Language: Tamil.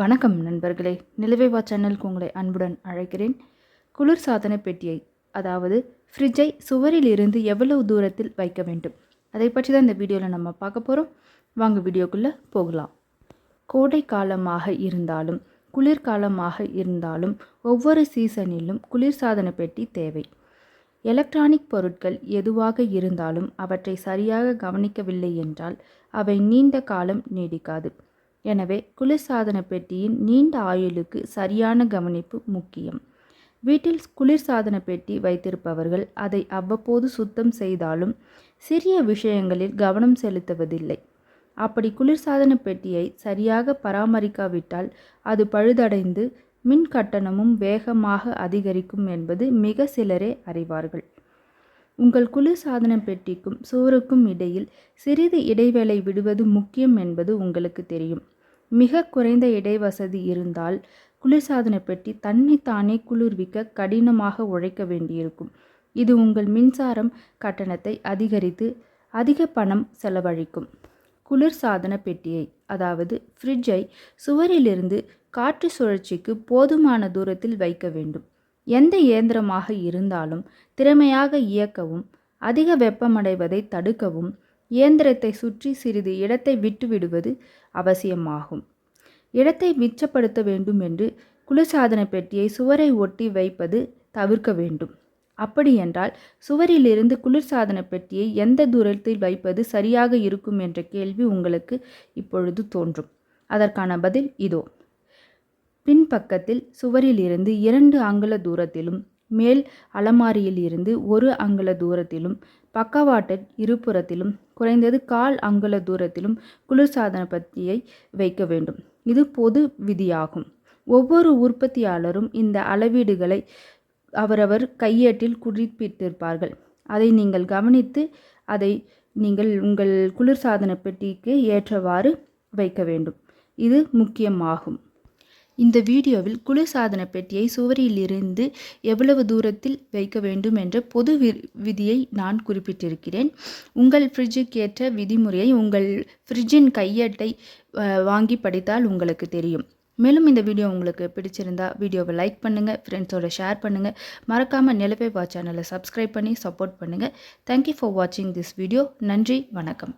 வணக்கம் நண்பர்களே. நிலுவைவா சேனலுக்கு உங்களை அன்புடன் அழைக்கிறேன். குளிர் சாதன பெட்டியை அதாவது ஃப்ரிட்ஜை சுவரில் இருந்து எவ்வளவு தூரத்தில் வைக்க வேண்டும்? அதை பற்றி தான் இந்த வீடியோவில் நம்ம பார்க்க போகிறோம் வாங்க வீடியோக்குள்ளே போகலாம். கோடை காலமாக இருந்தாலும் குளிர்காலமாக இருந்தாலும் ஒவ்வொரு சீசனிலும் குளிர்சாதன பெட்டி தேவை. எலக்ட்ரானிக் பொருட்கள் எதுவாக இருந்தாலும் அவற்றை சரியாக கவனிக்கவில்லை என்றால் அவை நீண்ட காலம் நீடிக்காது. எனவே குளிர்சாதன பெட்டியின் நீண்ட ஆயுளுக்கு சரியான கவனிப்பு முக்கியம். வீட்டில் குளிர்சாதன பெட்டி வைத்திருப்பவர்கள் அதை அவ்வப்போது சுத்தம் செய்தாலும் சிறிய விஷயங்களில் கவனம் செலுத்துவதில்லை. அப்படி குளிர்சாதன பெட்டியை சரியாக பராமரிக்காவிட்டால் அது பழுதடைந்து மின் கட்டணமும் வேகமாக அதிகரிக்கும் என்பது மிக சிலரே அறிவார்கள். உங்கள் குளிர்சாதன பெட்டிக்கும் சுவருக்கும் இடையில் சிறிது இடைவேளை விடுவது முக்கியம் என்பது உங்களுக்கு தெரியும். மிக குறைந்த இடைவசதி இருந்தால் குளிர்சாதன பெட்டி தன்னைத்தானே குளிர்விக்க கடினமாக உழைக்க வேண்டியிருக்கும். இது உங்கள் மின்சாரம் கட்டணத்தை அதிகரித்து அதிக பணம் செலவழிக்கும். குளிர்சாதன பெட்டியை அதாவது ஃப்ரிட்ஜை சுவரிலிருந்து காற்று சுழற்சிக்கு போதுமான தூரத்தில் வைக்க வேண்டும். எந்த இயந்திரமாக இருந்தாலும் திறமையாக இயக்கவும் அதிக வெப்பமடைவதை தடுக்கவும் இயந்திரத்தை சுற்றி சிறிது இடத்தை விட்டுவிடுவது அவசியமாகும். இடத்தை மிச்சப்படுத்த வேண்டும் என்று குளிர்சாதன பெட்டியை சுவரை ஒட்டி வைப்பது தவிர்க்க வேண்டும். அப்படியென்றால் சுவரிலிருந்து குளிர்சாதன பெட்டியை எந்த தூரத்தில் வைப்பது சரியாக இருக்கும் என்ற கேள்வி உங்களுக்கு இப்பொழுது தோன்றும். அதற்கான பதில் இதோ. பின்பக்கத்தில் சுவரிலிருந்து இரண்டு அங்குல தூரத்திலும் மேல் அலமாரியில் இருந்து ஒரு அங்குல தூரத்திலும் பக்கவாட்டில் இருபுறத்திலும் குறைந்தது கால் அங்குல தூரத்திலும் குளிர்சாதன பத்தியை வைக்க வேண்டும். இது பொது விதியாகும். ஒவ்வொரு உற்பத்தியாளரும் இந்த அளவீடுகளை அவரவர் கையேட்டில் குறிப்பிட்டிருப்பார்கள். அதை நீங்கள் கவனித்து அதை நீங்கள் உங்கள் குளிர்சாதன பெட்டிக்கு ஏற்றவாறு வைக்க வேண்டும். இது முக்கியமாகும். இந்த வீடியோவில் குளிர்சாதன பெட்டியை சுவரிலிருந்து எவ்வளவு தூரத்தில் வைக்க வேண்டும் என்ற பொது விதியை நான் குறிப்பிட்டிருக்கிறேன். உங்கள் ஃப்ரிட்ஜுக்கு ஏற்ற விதிமுறையை உங்கள் ஃப்ரிட்ஜின் கையேட்டை வாங்கி படித்தால் உங்களுக்கு தெரியும். மேலும் இந்த வீடியோ உங்களுக்கு பிடிச்சிருந்தா வீடியோவை லைக் பண்ணுங்கள் ஃப்ரெண்ட்ஸோட ஷேர் பண்ணுங்கள் மறக்காமல் நிலப்பே பா சேனலை சப்ஸ்கிரைப் பண்ணி சப்போர்ட் பண்ணுங்கள் தேங்க்யூ ஃபார் வாட்சிங் திஸ் வீடியோ நன்றி வணக்கம்.